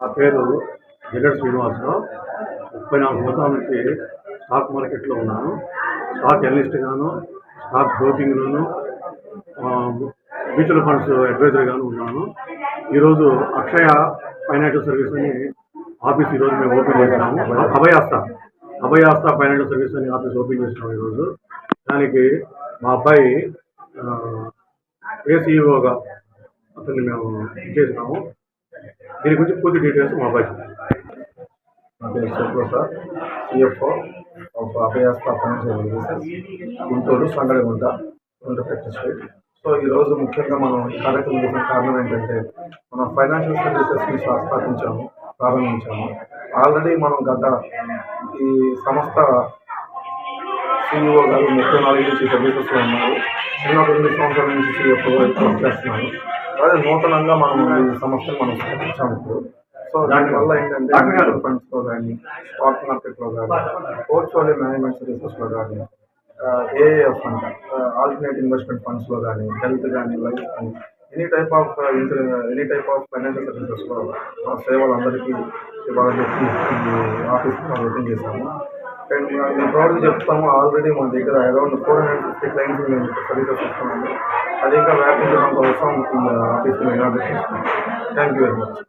నా పేరు జగడ్ శ్రీనివాసరావు. ముప్పై నాలుగు సంవత్సరాల నుంచి స్టాక్ మార్కెట్లో ఉన్నాను. స్టాక్ ఎనలిస్ట్గాను స్టాక్ బ్రోకింగ్లోను మ్యూచువల్ ఫండ్స్ అడ్వైజర్గాను ఉన్నాను. ఈరోజు అక్షయ ఫైనాన్షియల్ సర్వీస్ అని ఆఫీస్ ఈరోజు మేము ఓపెన్ చేసినాము అభయాస్త అభయాస్త ఫైనాన్షియల్ సర్వీస్ అని ఆఫీస్ ఓపెన్ చేసినాము ఈరోజు. దానికి మా అబ్బాయి ఏసీఈఓగా అతన్ని మేము చేసినాము దీని గురించి పూర్తి డీటెయిల్స్ మా బాధ్యత. నా పేరు Shivaprasad CFO of Abhayasta financial services Guntur Sangadigunta Guntur factory street so ఈరోజు ముఖ్యంగా మనం ఈ కార్యక్రమం చేసిన కారణం ఏంటంటే మనం ఫైనాన్షియల్ సర్వీసెస్ని స్థా- స్థాపించాము ప్రారంభించాము. ఆల్రెడీ మనం గత ఈ సంస్థ సిఇఓ గారు ముప్పై నాలుగు నుంచి సర్వీసెస్లో ఉన్నారు. నేను ఒక ఎనిమిది సంవత్సరాల నుంచి సిఎఫ్ఓ చేస్తున్నాను అదే నూతనంగా మనం ఈ సంస్థను మనం స్థాపించాము ఇప్పుడు. సో దానివల్ల ఏంటంటే ఫండ్స్లో కానీ స్టాక్ మార్కెట్లో కానీ పోర్ట్ఫోలియో మేనేజ్మెంట్ సర్వీసెస్లో కానీ ఏఏఎఫ్ అంట ఆల్టర్నేట్ ఇన్వెస్ట్మెంట్ ఫండ్స్లో కానీ హెల్త్ కానీ లైఫ్ కానీ any type of any type of financial సర్వీసెస్లో మన సేవలు అందరికీ ఇవ్వాలని చెప్పి ఓపెన్ చేశాము. అండ్ మేము ప్రౌడ్గా చెప్తాము ఆల్రెడీ మన దగ్గర around four hundred fifty clients మేము సర్వీసెస్ ఇస్తున్నాము అది ఇంకా వ్యాపించడం కోసం ఆఫీస్కి ఆఫీస్లో inaugurate thank you very much